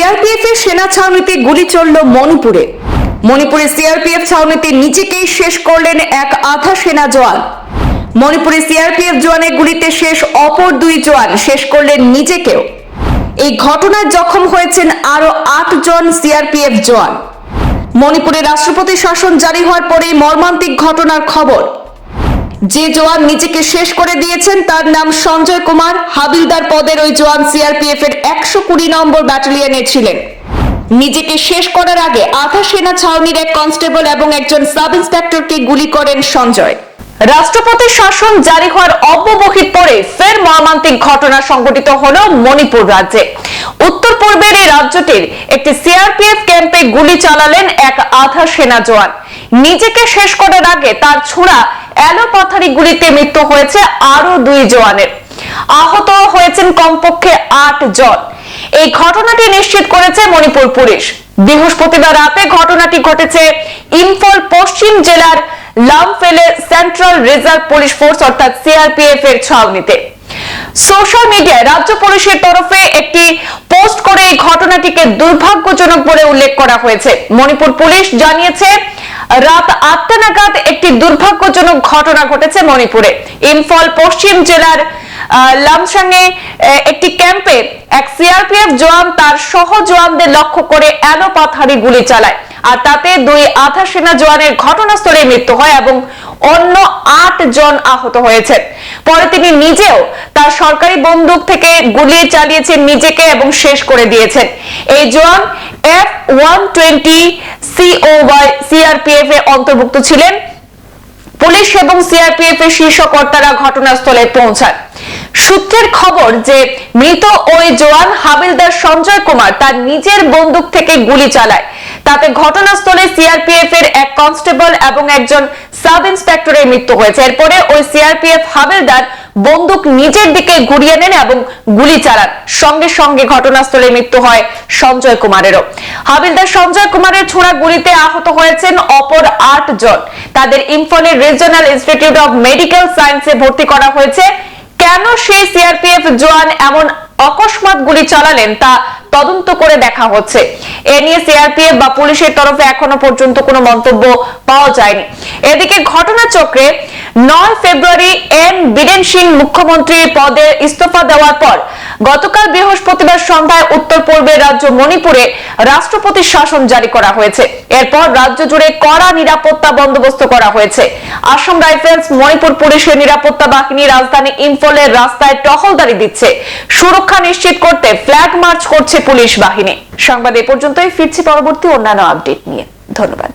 CRPF এর সেনা ছাউনিতে গুলি চলল মণিপুরে। মণিপুরে সিআরপিএফ ছাউনিতে নিজেকেই শেষ করলেন এক আধা সেনা জওয়ান। মণিপুরে সিআরপিএফ জওয়ানের গুলিতে শেষ অপর দুই জওয়ান শেষ করলেন নিজেকেও। এই ঘটনায় জখম হয়েছেন আরও আট জন সিআরপিএফ জওয়ান। মণিপুরে রাষ্ট্রপতি শাসন জারি হওয়ার পরেই মর্মান্তিক ঘটনার খবর। যে জওয়ান নিজেকে শেষ করে দিয়েছেন, তার নাম সঞ্জয় কুমার। হাবিলদার পদের ওই জওয়ান সিআরপিএফ এর একশো কুড়ি নম্বর ব্যাটালিয়নে ছিলেন। নিজেকে শেষ করার আগে আধা সেনা ছাউনির এক কনস্টেবল এবং একজন সাব ইন্সপেক্টরকে গুলি করেন সঞ্জয়। রাষ্ট্রপতি শাসন জারি হওয়ার অব্যবহিত পরে ফের মর্মান্তিক ঘটনা সংঘটিত হল মণিপুর রাজ্যে। উত্তর পূর্বের এই রাজ্যটির একটি সিআরপিএফ ক্যাম্পে গুলি চালালেন এক আধা সেনা জওয়ান নিজেকে শেষ করার আগে তার ছোড়া এলোপাথারি গুলিতে মৃত্যু হয়েছে আরও দুই জওয়ানের। আহত হয়েছেন কমপক্ষে আট জন। এই ঘটনাটি নিশ্চিত করেছে মণিপুর পুলিশ। বৃহস্পতিবার রাতে ঘটনাটি ঘটেছে ইম্ফল পশ্চিম জেলার লামফেলে সেন্ট্রাল রিজার্ভ পুলিশ ফোর্স, অর্থাৎ সিআরপিএফ এর ছাউনিতে। সোশ্যাল মিডিয়ায় রাজ্য পুলিশের তরফে একটি পোস্ট করে এই ঘটনাটিকে দুর্ভাগ্যজনক বলে উল্লেখ করা হয়েছে। মণিপুর পুলিশ জানিয়েছে রাত আটটা নাগাদ একটি দুর্ভাগ্যজনক ঘটনা ঘটেছে মণিপুরে। ইম্ফল পশ্চিম জেলার একটি ক্যাম্পে এক সিআরপিএফ জওয়ান তার সহ জওয়ানদের লক্ষ্য করে এলোপাথারি গুলি চালায়। আর তাতে দুই আধা সেনা জওয়ানের ঘটনাস্থলে মৃত্যু হয় এবং অন্য আট জন আহত হয়েছেন পরে তিনি নিজেও তার সরকারি বন্দুক থেকে গুলি চালিয়েছেন, নিজেকে এবং শেষ করে দিয়েছেন। এই জওয়ান এফ ওয়ান টোয়েন্টি এ অন্তর্ভুক্ত ছিলেন। পুলিশ এবং সিআরপিএফ এর শীর্ষ কর্তারা ঘটনাস্থলে পৌঁছান। সূত্রের খবর যে মৃত ওই জওয়ান হাবিলদার সঞ্জয় কুমার তার নিজের বন্দুক থেকে গুলি চালায়। তাতে ঘটনাস্থলে সিআরপিএফ এর এক কনস্টেবল এবং একজন সাব ইন্সপেক্টরের মৃত্যু হয়েছে। এরপরে ওই সিআরপিএফ হাবিলদার বন্দুক নিজের দিকে ঘুরিয়ে নেন এবং গুলি চালান। সঙ্গে সঙ্গে ঘটনাস্থলে মৃত্যু হয় সঞ্জয় কুমারেরও। হাবিলদার সঞ্জয় কুমারের ছোড়া গুলিতে আহত হয়েছেন অপর আট জন। তাদের ইম্ফলের রিজিওনাল ইনস্টিটিউট অব মেডিকেল সায়েন্সে ভর্তি করা হয়েছে। কেন সেই সিআরপিএফ জওয়ান এমন অকস্মাৎ গুলি চালালেন তা তদন্ত করে দেখা হচ্ছে। এ নিয়ে সিআরপিএফ বা পুলিশের তরফে এখনও পর্যন্ত কোনো মন্তব্য পাওয়া যায়নি। এদিকে ঘটনাচক্রে নয় ফেব্রুয়ারি এন বীরেন সিং মুখ্যমন্ত্রীর পদে ইস্তফা দেওয়ার পর গতকাল বৃহস্পতিবার সন্ধ্যায় উত্তর পূর্বের রাজ্য মণিপুরে রাষ্ট্রপতির শাসন জারি করা হয়েছে। এরপর রাজ্য জুড়ে কড়া নিরাপত্তা বন্দোবস্ত করা হয়েছে। আসাম রাইফেলস মণিপুর পুলিশের নিরাপত্তা বাহিনী রাজধানী ইম্ফলের রাস্তায় টহলদারি দিচ্ছে। সুরক্ষা নিশ্চিত করতে ফ্ল্যাগ মার্চ করছে পুলিশ বাহিনী। সংবাদ এ পর্যন্তই ফিরছি পরবর্তী অন্যান্য আপডেট নিয়ে। ধন্যবাদ।